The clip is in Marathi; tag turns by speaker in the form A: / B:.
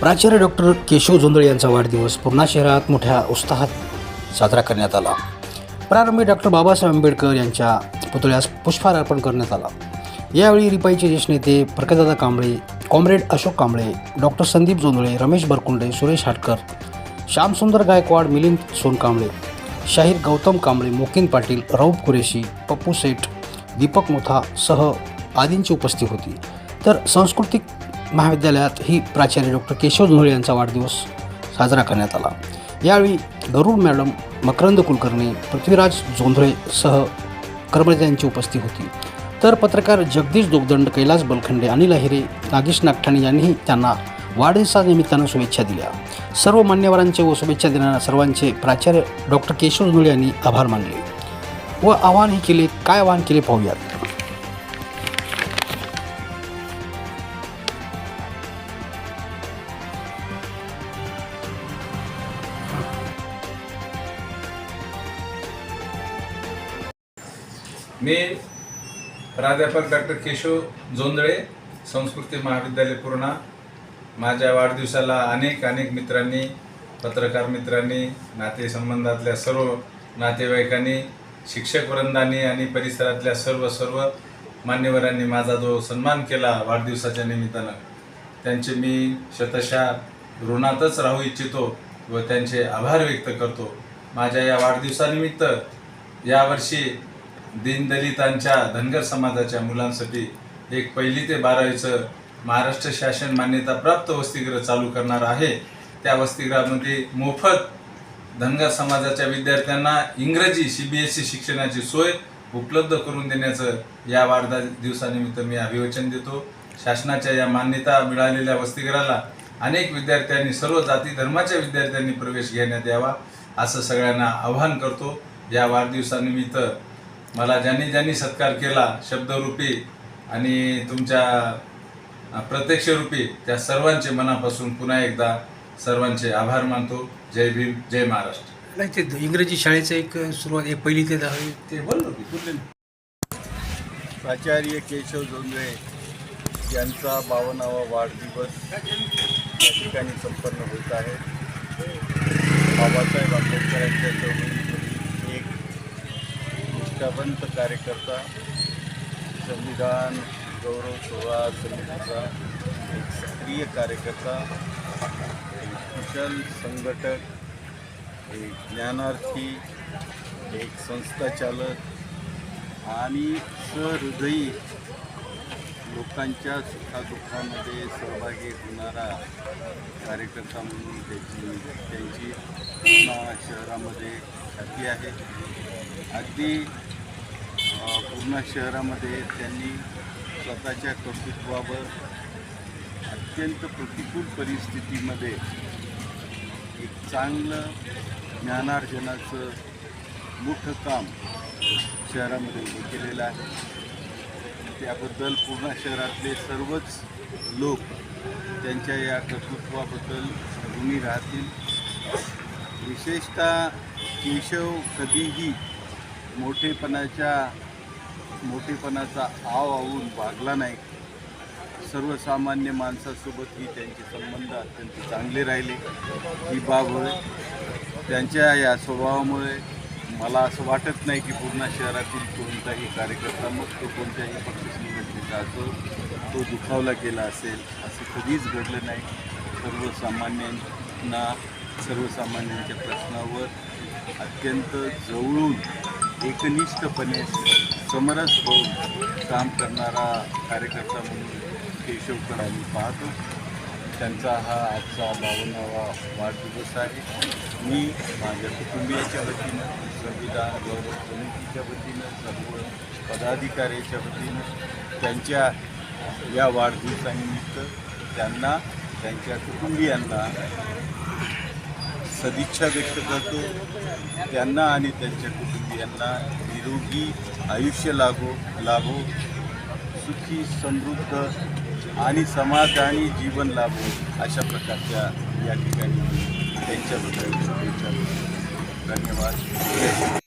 A: प्राचार्य डॉक्टर केशव जोंधळे यांचा वाढदिवस पूर्णा शहरात मोठ्या उत्साहात साजरा करण्यात आला. प्रारंभी डॉक्टर बाबासाहेब आंबेडकर यांच्या पुतळ्यास पुष्पहार अर्पण करण्यात आला. यावेळी रिपाईचे ज्येष्ठ नेते प्रकाशदादा कांबळे कॉम्रेड अशोक कांबळे डॉक्टर संदीप जोंदळे रमेश बरकुंडे सुरेश हाटकर श्यामसुंदर गायकवाड मिलिंद सोनकांबळे शाहीर गौतम कांबळे मोकिन पाटील रौफ कुरेशी पप्पू सेठ दीपक मोथा सह आदींची उपस्थिती होती. तर सांस्कृतिक महाविद्यालयात ही प्राचार्य डॉक्टर केशव जोंधळे यांचा वाढदिवस साजरा करण्यात आला. यावेळी गरुड मॅडम मकरंद कुलकर्णी पृथ्वीराज जोंधळे सह कर्मचाऱ्यांची उपस्थिती होती. तर पत्रकार जगदीश दोगदंड कैलास बलखंडे अनिल अहिरे नागेश नागठाणे यांनीही त्यांना वाढदिवसानिमित्तानं शुभेच्छा दिल्या. सर्व मान्यवरांचे व शुभेच्छा देणाऱ्या सर्वांचे प्राचार्य डॉक्टर केशव जोंधळे यांनी आभार मानले. व आवाहनही केले काय आवाहन केले पाहूयात.
B: मी प्राध्यापक डॉक्टर केशव जोंदळे संस्कृती महाविद्यालय पूर्णा. माझ्या वाढदिवसाला अनेक अनेक मित्रांनी पत्रकार मित्रांनी नातेसंबंधातल्या सर्व नातेवाईकांनी शिक्षक वृंदांनी आणि परिसरातल्या सर्व सर्व मान्यवरांनी माझा जो सन्मान केला वाढदिवसाच्या निमित्तानं त्यांचे मी शतशा ऋणातच राहू इच्छितो व त्यांचे आभार व्यक्त करतो. माझ्या या वाढदिवसानिमित्त यावर्षी दीनदलितांच्या धनगर समाजाच्या मुलांसाठी एक पहिली ते बारावीचं महाराष्ट्र शासन मान्यताप्राप्त वसतिगृह चालू करणार आहे. त्या वसतिगृहामध्ये मोफत धनगर समाजाच्या विद्यार्थ्यांना इंग्रजी सी बी एस सी शिक्षणाची सोय उपलब्ध करून देण्याचं या वाढदा दिवसानिमित्त मी अभिवचन देतो. शासनाच्या या मान्यता मिळालेल्या वसतिगृहाला अनेक विद्यार्थ्यांनी सर्व जाती धर्माच्या विद्यार्थ्यांनी प्रवेश घेण्यात यावा असं सगळ्यांना आवाहन करतो. या वाढदिवसानिमित्त मला ज्यांनी ज्यांनी सत्कार केला शब्दरूपी आणि तुमच्या प्रत्यक्षरूपी त्या सर्वांचे मनापासून पुन्हा एकदा सर्वांचे आभार मानतो. जय भीम जय महाराष्ट्र.
A: नाही ते इंग्रजी शाळेचं एक सुरुवात एक पहिली ते दहावी.
B: ते बोललो की बोलले ना.
C: प्राचार्य केशव जोंधळे यांचा बावन्नावा वाढदिवस या ठिकाणी संपन्न होत आहे. बाबासाहेब आंबेडकरांच्या एक निष्ठावंत कार्यकर्ता संविधान गौरव सोहळा समितीचा एक सक्रिय कार्यकर्ता एक कुशल संघटक एक ज्ञानार्थी एक संस्थाचालक आणि सहृदयी लोकांच्या सुखादुःखामध्ये सहभागी होणारा कार्यकर्ता म्हणून त्याची त्यांची शहरामध्ये ख्याती आहे. अगदी पूर्ण शहरामध्ये त्यांनी स्वतःच्या कर्तृत्वावर अत्यंत प्रतिकूल परिस्थितीमध्ये एक चांगलं ज्ञानार्जनाचं मोठं काम शहरामध्ये उभं केलेलं आहे. त्याबद्दल पूर्ण शहरातले सर्वच लोक त्यांच्या या कर्तृत्वाबद्दल ऋणी राहतील. विशेषतः केशव कधीही मोठेपणाच्या मोठेपणाचा आव आवून भागला नाही. सर्वसामान्य माणसासोबतही त्यांचे संबंध अत्यंत चांगले राहिले. ही बाब होय. त्यांच्या या स्वभावामुळे मला असं वाटत नाही की पूर्ण शहरातील कोणताही कार्यकर्ता मग तो कोणत्याही पक्ष संघटनेचा असो तो दुखावला गेला असेल असं कधीच घडलं नाही. सर्वसामान्यांना सर्वसामान्यांच्या प्रश्नावर अत्यंत जवळून एकनिष्ठपणे समरस होऊन काम करणारा कार्यकर्ता म्हणून केशवकर आम्ही पाहतो. त्यांचा हा आजचा बावन्नावा वाढदिवस आहे. मी माझ्या कुटुंबियाच्या वतीनं संविधान गौरव समितीच्या वतीनं सर्व पदाधिकाऱ्याच्या वतीनं त्यांच्या या वाढदिवसानिमित्त त्यांना त्यांच्या कुटुंबियांना सदिच्छा व्यक्त करतो. त्यांना आणि त्यांच्या कुटुंबियांना निरोगी आयुष्य लागो लाभो सुखी समृद्ध आणि समाधानी जीवन लाभो अशा प्रकारच्या या ठिकाणी त्यांच्याबद्दल शुभेच्छा धन्यवाद.